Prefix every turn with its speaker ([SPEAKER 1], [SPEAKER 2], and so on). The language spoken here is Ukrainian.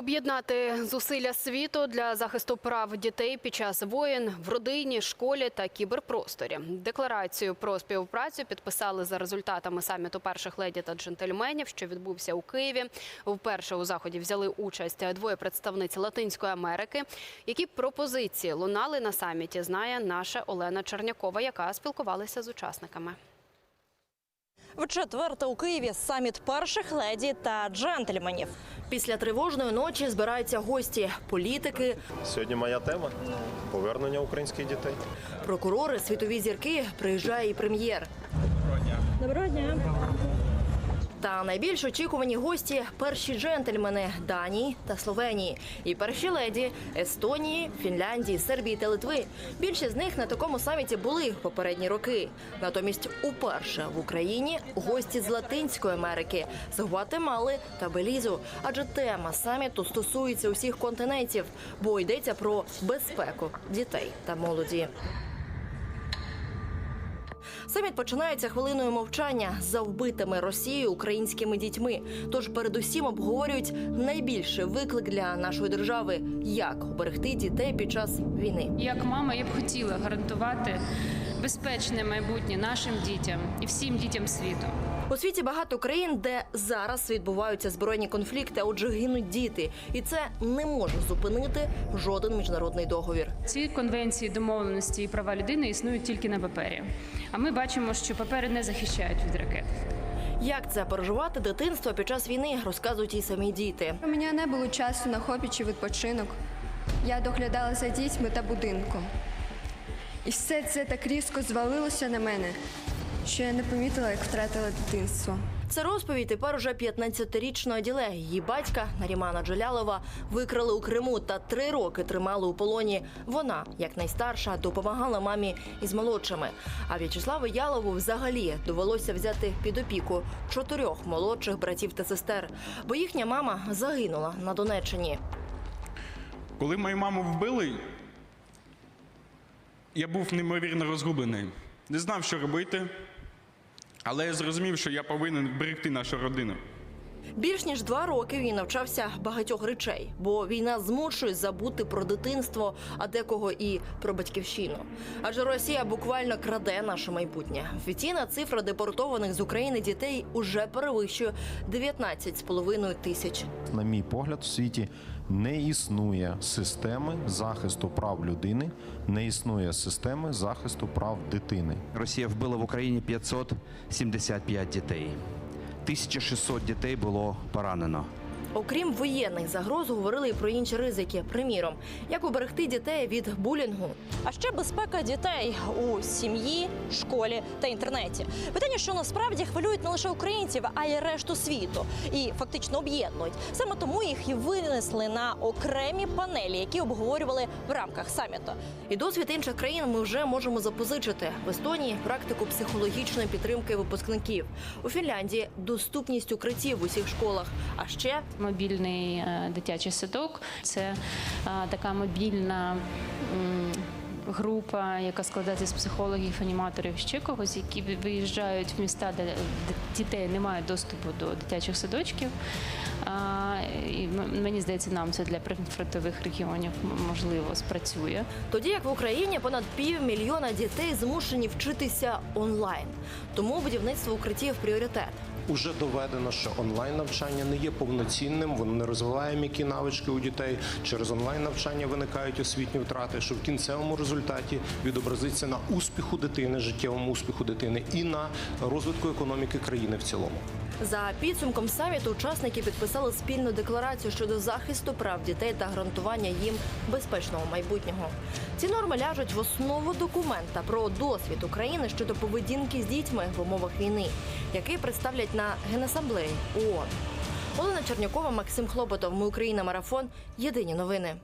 [SPEAKER 1] Об'єднати зусилля світу для захисту прав дітей під час воєн в родині, школі та кіберпросторі. Декларацію про співпрацю підписали за результатами саміту перших леді та джентльменів, що відбувся у Києві. Вперше у заході взяли участь двоє представниць Латинської Америки. Які пропозиції лунали на саміті, знає наша Олена Чернякова, яка спілкувалася з учасниками.
[SPEAKER 2] В четверте у Києві саміт перших леді та джентльменів. Після тривожної ночі збираються гості, політики,
[SPEAKER 3] Сьогодні моя тема повернення українських дітей.
[SPEAKER 2] прокурори, світові зірки. Приїжджає і прем'єр. Доброго дня. Та найбільш очікувані гості перші джентльмени Данії та Словенії, і перші леді Естонії, Фінляндії, Сербії та Литви. Більшість з них на такому саміті були попередні роки. Натомість, уперше в Україні гості з Латинської Америки, з Гватемали та Белізу. Адже тема саміту стосується усіх континентів, бо йдеться про безпеку дітей та молоді. Саміт починається хвилиною мовчання за вбитими Росією українськими дітьми. Тож передусім обговорюють найбільший виклик для нашої держави як оберегти дітей під час війни.
[SPEAKER 4] Як мама, я б хотіла гарантувати безпечне майбутнє нашим дітям і всім дітям світу.
[SPEAKER 2] У світі багато країн, де зараз відбуваються збройні конфлікти, а отже гинуть діти, і це не може зупинити жоден міжнародний договір.
[SPEAKER 4] Ці конвенції домовленості і права людини існують тільки на папері. А ми бачимо, що папери не захищають від ракет.
[SPEAKER 2] Як це переживати дитинство під час війни, розказують і самі діти.
[SPEAKER 5] У мене не було часу на хобі чи відпочинок. Я доглядала за дітьми та будинком. І все це так різко звалилося на мене, що я не помітила, як втратила дитинство.
[SPEAKER 2] Це розповідь тепер уже 15-річної діле. Її батька Нарімана Джалялова викрали у Криму та три роки тримали у полоні. Вона, як найстарша, допомагала мамі із молодшими. А В'ячеславу Ялову взагалі довелося взяти під опіку чотирьох молодших братів та сестер, бо їхня мама загинула на Донеччині.
[SPEAKER 6] Коли мою маму вбили, я був неймовірно розгублений. Не знав, що робити, але я зрозумів, що я повинен берегти нашу родину.
[SPEAKER 2] Більш ніж два роки він навчався багатьох речей, бо війна змушує забути про дитинство, а декого і про батьківщину. Адже Росія буквально краде наше майбутнє. Офіційна цифра депортованих з України дітей уже перевищує 19,5 тисяч.
[SPEAKER 3] На мій погляд, в світі не існує системи захисту прав людини, не існує системи захисту прав дитини.
[SPEAKER 7] Росія вбила в Україні 575 дітей. 1600 дітей було поранено.
[SPEAKER 2] Окрім воєнних загроз, говорили і про інші ризики. Приміром, як уберегти дітей від булінгу. А ще безпека дітей у сім'ї, школі та інтернеті. Питання, що насправді хвилюють не лише українців, а й решту світу, і фактично об'єднують. Саме тому їх і винесли на окремі панелі, які обговорювали в рамках саміту. І досвід інших країн ми вже можемо запозичити в Естонії практику психологічної підтримки випускників. У Фінляндії доступність укриттів в усіх школах. А ще
[SPEAKER 4] Мобільний е, дитячий садок це е, така мобільна. Група, яка складається з психологів, аніматорів, ще когось, які виїжджають в міста, де дітей немає доступу до дитячих садочків. І мені здається, нам це для прифронтових регіонів можливо спрацює.
[SPEAKER 2] Тоді як в Україні понад півмільйона дітей змушені вчитися онлайн. Тому будівництво укриттів пріоритет.
[SPEAKER 8] Уже доведено, що онлайн навчання не є повноцінним, воно не розвиває м'які навички у дітей. Через онлайн навчання виникають освітні втрати, що в кінцевому результаті відобразиться на успіху дитини, життєвому успіху дитини і на розвитку економіки країни в цілому.
[SPEAKER 2] За підсумком саміту учасники підписали спільну декларацію щодо захисту прав дітей та гарантування їм безпечного майбутнього. Ці норми ляжуть в основу документа про досвід України щодо поведінки з дітьми в умовах війни, який представлять на генасамблеї ООН. Олена Чернякова, Максим Хлопотов. Ми Україна. Марафон. Єдині новини.